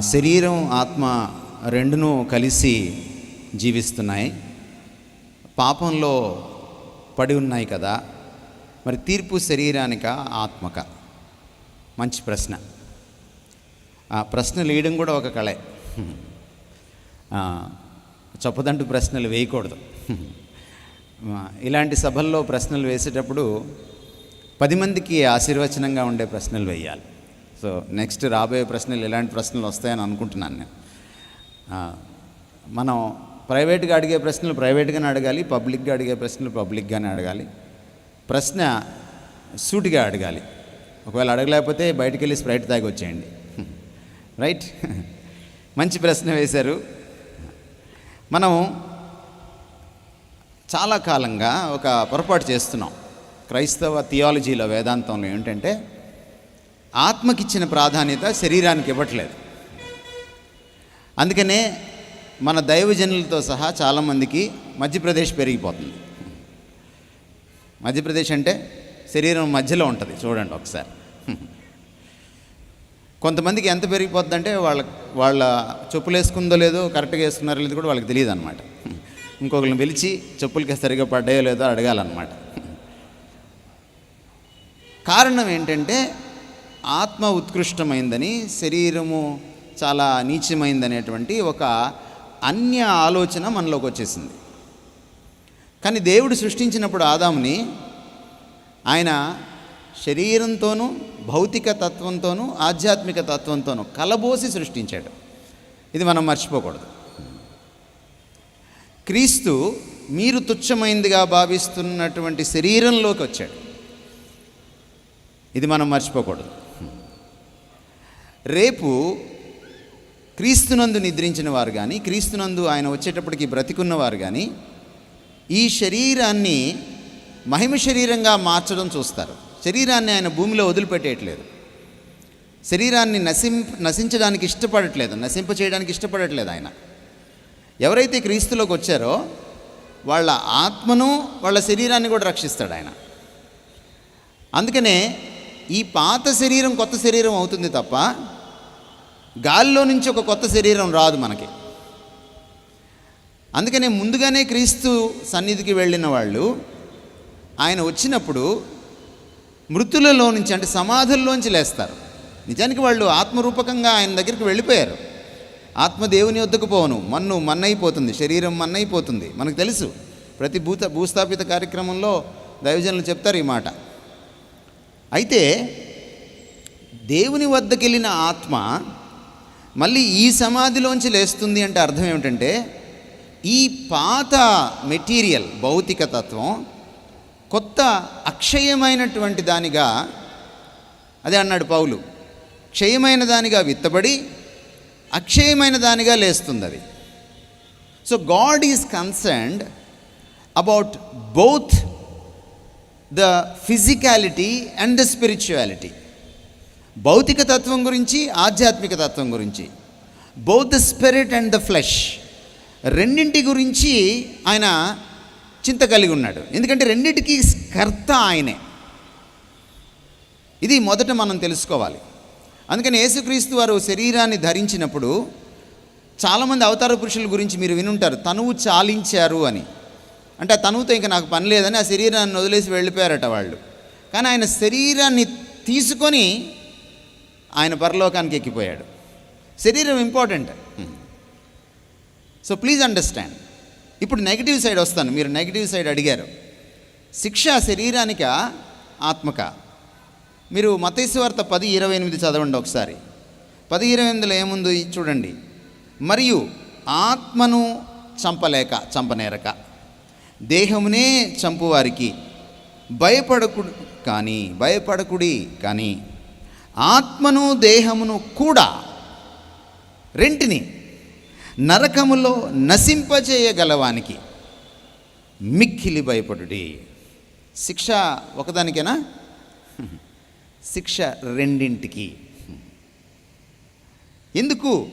శరీరం ఆత్మ రెండును కలిసి జీవిస్తున్నాయి. పాపంలో పడి ఉన్నాయి కదా. మరి తీర్పు శరీరానిక ఆత్మక? మంచి ప్రశ్న. ఆ ప్రశ్నలు వేయడం కూడా ఒక కళే. ఆ, చొప్పదంటు ప్రశ్నలు వేయకూడదు. ఇలాంటి సభల్లో ప్రశ్నలు వేసేటప్పుడు పది మందికి ఆశీర్వచనంగా ఉండే ప్రశ్నలు వేయాలి. సో నెక్స్ట్ రాబోయే ప్రశ్నలు ఇలాంటి ప్రశ్నలు వస్తాయని అనుకుంటున్నాను నేను. మనం ప్రైవేట్గా అడిగే ప్రశ్నలు ప్రైవేట్గానే అడగాలి పబ్లిక్గా అడిగే ప్రశ్నలు పబ్లిక్గానే అడగాలి. ప్రశ్న సూటిగా అడగాలి. ఒకవేళ అడగలేకపోతే బయటికి వెళ్ళి స్ప్రైట్ తాగి వచ్చేయండి రైట్? మంచి ప్రశ్న వేశారు. మనం చాలా కాలంగా ఒక పొరపాటు చేస్తున్నాం. క్రైస్తవ థియాలజీలో వేదాంతంలో ఏంటంటే ఆత్మకిచ్చిన ప్రాధాన్యత శరీరానికి ఇవ్వట్లేదు. అందుకనే మన దైవజనులతో సహా చాలామందికి మధ్యప్రదేశ్ పెరిగిపోతుంది. మధ్యప్రదేశ్ అంటే శరీరం మధ్యలో ఉంటుంది చూడండి ఒకసారి. కొంతమందికి ఎంత పెరిగిపోతుందంటే వాళ్ళ వాళ్ళ చెప్పులు వేసుకుందో లేదో కరెక్ట్గా వేసుకున్నారో లేదో కూడా వాళ్ళకి తెలియదు అనమాట ఇంకొకరిని పిలిచి చెప్పులకి సరిగా పడ్డాయో లేదో అడగాలన్నమాట. కారణం ఏంటంటే ఆత్మ ఉత్కృష్టమైందని శరీరము చాలా నీచమైందనేటువంటి ఒక అన్య ఆలోచన మనలోకి వచ్చేసింది కానీ దేవుడు సృష్టించినప్పుడు ఆదాముని ఆయన శరీరంతోనూ భౌతిక తత్వంతోనూ ఆధ్యాత్మిక తత్వంతోనూ కలబోసి సృష్టించాడు. ఇది మనం మర్చిపోకూడదు. క్రీస్తు మీరు తుచ్చమైందిగా భావిస్తున్నటువంటి శరీరంలోకి వచ్చాడు ఇది మనం మర్చిపోకూడదు. రేపు క్రీస్తునందు నిద్రించిన వారు కానీ క్రీస్తునందు ఆయన వచ్చేటప్పటికి బ్రతికున్నవారు కానీ ఈ శరీరాన్ని మహిమ శరీరంగా మార్చడం చూస్తారు. శరీరాన్ని ఆయన భూమిలో వదిలిపెట్టేయట్లేదు. శరీరాన్ని నశిం నశించడానికి ఇష్టపడట్లేదు. నశింప చేయడానికి ఇష్టపడట్లేదు ఆయన. ఎవరైతే క్రీస్తులోకి వచ్చారో వాళ్ళ ఆత్మను వాళ్ళ శరీరాన్ని కూడా రక్షిస్తాడు ఆయన. అందుకనే ఈ పాత శరీరం కొత్త శరీరం అవుతుంది తప్ప గాలిలో నుంచి ఒక కొత్త శరీరం రాదు మనకి. అందుకనే ముందుగానే క్రీస్తు సన్నిధికి వెళ్ళిన వాళ్ళు ఆయన వచ్చినప్పుడు మృతులలో నుంచి అంటే సమాధుల్లోంచి లేస్తారు. నిజానికి వాళ్ళు ఆత్మరూపకంగా ఆయన దగ్గరికి వెళ్ళిపోయారు. ఆత్మ దేవుని వద్దకు పోను. మన్ను మన్నైపోతుంది. శరీరం మన్నైపోతుంది. మనకు తెలుసు. ప్రతి భూత భూస్థాపిత కార్యక్రమంలో దైవజనులు చెప్తారు ఈ మాట. అయితే దేవుని వద్దకెళ్ళిన ఆత్మ మళ్ళీ ఈ సమాధిలోంచి లేస్తుంది అంటే అర్థం ఏమిటంటే ఈ పాత మెటీరియల్ భౌతిక తత్వం కొత్త అక్షయమైనటువంటి దానిగా అదే అన్నాడు పౌలు క్షయమైన దానిగా విత్తబడి అక్షయమైన దానిగా లేస్తుంది అది so God is concerned about both the physicality and the spirituality. భౌతిక తత్వం గురించి ఆధ్యాత్మిక తత్వం గురించి. Both the spirit and the flesh రెండింటి గురించి ఆయన చింత కలిగి ఉన్నాడు. ఎందుకంటే రెండింటికి కర్త ఆయనే. ఇది మొదట మనం తెలుసుకోవాలి. అందుకని యేసుక్రీస్తు వారు శరీరాన్ని ధరించినప్పుడు చాలామంది అవతార పురుషుల గురించి మీరు వినుంటారు తనువు చాలించారు అని. అంటే ఆ తనువుతో ఇంకా నాకు పని లేదని ఆ శరీరాన్ని వదిలేసి వెళ్ళిపోయారట వాళ్ళు. కానీ ఆయన శరీరాన్ని తీసుకొని ఆయన పరలోకానికి ఎక్కిపోయాడు. శరీరం ఇంపార్టెంట్ సో ప్లీజ్ అండర్స్టాండ్ ఇప్పుడు నెగిటివ్ సైడ్ వస్తాను. మీరు నెగిటివ్ సైడ్ అడిగారు. శిక్ష శరీరానిక? ఆత్మక? మీరు మతేశ్వార్త పది ఇరవై ఎనిమిది చదవండి ఒకసారి. పది ఇరవై ఎనిమిదిలో ఏముందో? చూడండి. మరియు ఆత్మను చంపలేక చంపనేరక. దేహమునే చంపువారికి. భయపడకుడు కానీ భయపడకుడి కానీ. ఆత్మను దేహమును కూడా రెంటిని నరకములో నశింపజేయగలవానికి మిక్కిలి భయపడుడి. శిక్ష ఒకదానికేనా? శిక్ష రెండింటికి. ఎందుకు?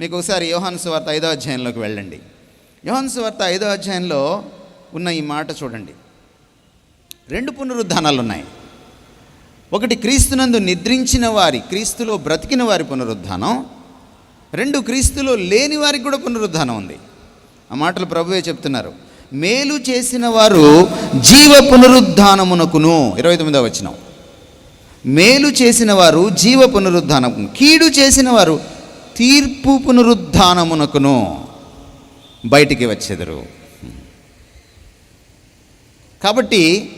మీకు ఒకసారి యోహాను సువార్త ఐదో అధ్యాయంలోకి వెళ్ళండి. యోహాను సువార్త ఐదో అధ్యాయంలో ఉన్న ఈ మాట చూడండి. రెండు పునరుద్ధానాలు ఉన్నాయి ఒకటి క్రీస్తునందు నిద్రించిన వారి క్రీస్తులో బ్రతికిన వారి పునరుద్ధానం. రెండు క్రీస్తులో లేని వారికి కూడా పునరుద్ధానం ఉంది. ఆ మాటలు ప్రభువే చెప్తున్నారు. మేలు చేసిన వారు జీవ పునరుద్ధానమునకును. ఇరవై తొమ్మిదో వచ్చిన మేలు చేసిన వారు జీవ పునరుద్ధానము కీడు చేసిన వారు తీర్పు పునరుద్ధానమునకును. బయటికి వచ్చెదరు. కాబట్టి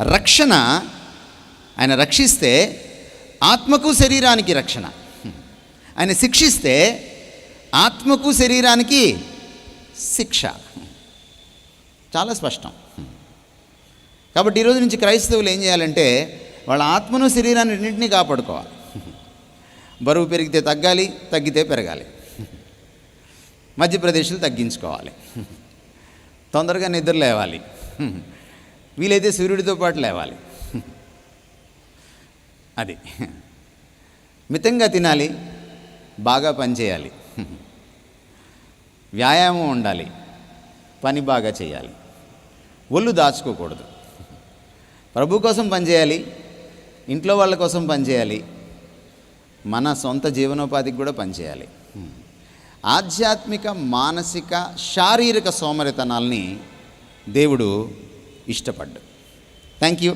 రక్షణ ఆయన రక్షిస్తే ఆత్మకు శరీరానికి రక్షణ. ఆయన శిక్షిస్తే ఆత్మకు శరీరానికి శిక్ష. చాలా స్పష్టం. కాబట్టి ఈరోజు నుంచి క్రైస్తవులు ఏం చేయాలంటే వాళ్ళ ఆత్మను శరీరాన్ని రెండింటినీ కాపాడుకోవాలి. బరువు పెరిగితే తగ్గాలి తగ్గితే పెరగాలి. మధ్యప్రదేశ్లు తగ్గించుకోవాలి. తొందరగా నిద్ర లేవాలి. వీలైతే సూర్యుడితో పాటు లేవాలి. అది. మితంగా తినాలి బాగా పనిచేయాలి వ్యాయామం ఉండాలి పని బాగా చేయాలి. ఒళ్ళు దాచుకోకూడదు. ప్రభు కోసం పనిచేయాలి ఇంట్లో వాళ్ళ కోసం పనిచేయాలి మన సొంత జీవనోపాధికి కూడా పనిచేయాలి ఆధ్యాత్మిక మానసిక శారీరక సోమరితనాల్ని దేవుడు ఇష్టపడ్డు థ్యాంక్ యూ